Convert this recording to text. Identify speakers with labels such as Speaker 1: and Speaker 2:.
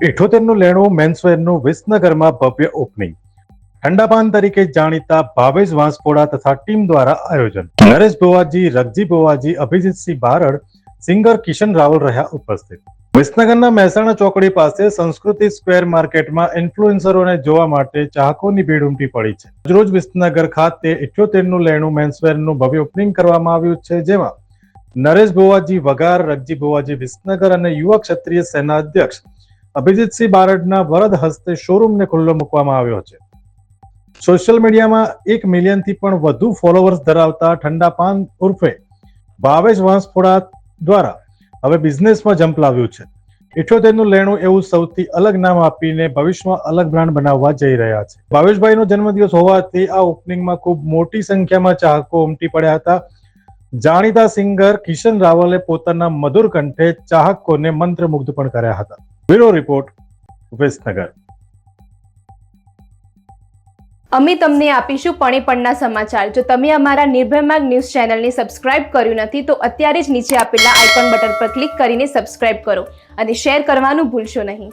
Speaker 1: ઇઠોતેરનું લેણું મેન્સવેરનું વિસનગરમાં ભવ્ય ઓપનિંગ ઠંડાપાન તરીકે જાણીતા ભાવેશ વાંસપોડા તથા ટીમ દ્વારા આયોજન. નરેશ ભોવાજી, રગજી ભોવાજી, અભિજીતસિંહ બારડ, સિંગર કિશન રાવલ રહ્યા ઉપસ્થિત. વિસનગરના મહેસાણા ચોકડી પાસે સંસ્કૃતિ સ્ક્વેર માર્કેટમાં ઇન્ફ્લુએન્સરોને જોવા માટે ચાહકોની ભીડ ઉમટી પડી છે. રોજ વિસનગર ખાતે ઇઠ્યોતેરનું લેણું મેન્સવેરનું ભવ્ય ઓપનિંગ કરવામાં આવ્યું છે, જેમાં નરેશ ભોવાજી વગાર રગજી ભોવાજી વિસનગર અને યુવા ક્ષત્રિય સેના અધ્યક્ષ અભિજીતસિંહ બારડના વરદ હસ્તે શોરૂમને ખુલ્લો મૂકવામાં આવ્યો છે. સોશિયલ મીડિયામાં એક મિલિયનથી પણ વધુ ફોલોવર્સ ધરાવતા ઠંડા પાન ઉર્ફે ભાવેશ વાંસફોડા દ્વારા હવે બિઝનેસમાં જંપ લાવ્યું છે. ઇઠોતેરનું લેણું એવું સૌથી અલગ નામ આપીને ભવિષ્યમાં અલગ બ્રાન્ડ બનાવવા જઈ રહ્યા છે. ભાવેશભાઈનો જન્મદિવસ હોવાથી આ ઓપનિંગમાં ખૂબ મોટી સંખ્યામાં ચાહકો ઉમટી પડ્યા હતા. જાણીતા સિંગર કિશન રાવલે પોતાના મધુર કંઠે ચાહકોને મંત્રમુગ્ધ પણ કર્યા હતા. બ્યુરો રિપોર્ટ વિસનગર
Speaker 2: અમે તમને આપીશું પણે પણના સમાચાર. જો તમે અમારા નિર્ભય માર્ગ ન્યૂઝ ચેનલને સબસ્ક્રાઇબ કર્યું નથી, તો અત્યારે જ નીચે આપેલા આઇકોન બટન પર ક્લિક કરીને સબસ્ક્રાઇબ કરો અને શેર કરવાનું ભૂલશો નહીં.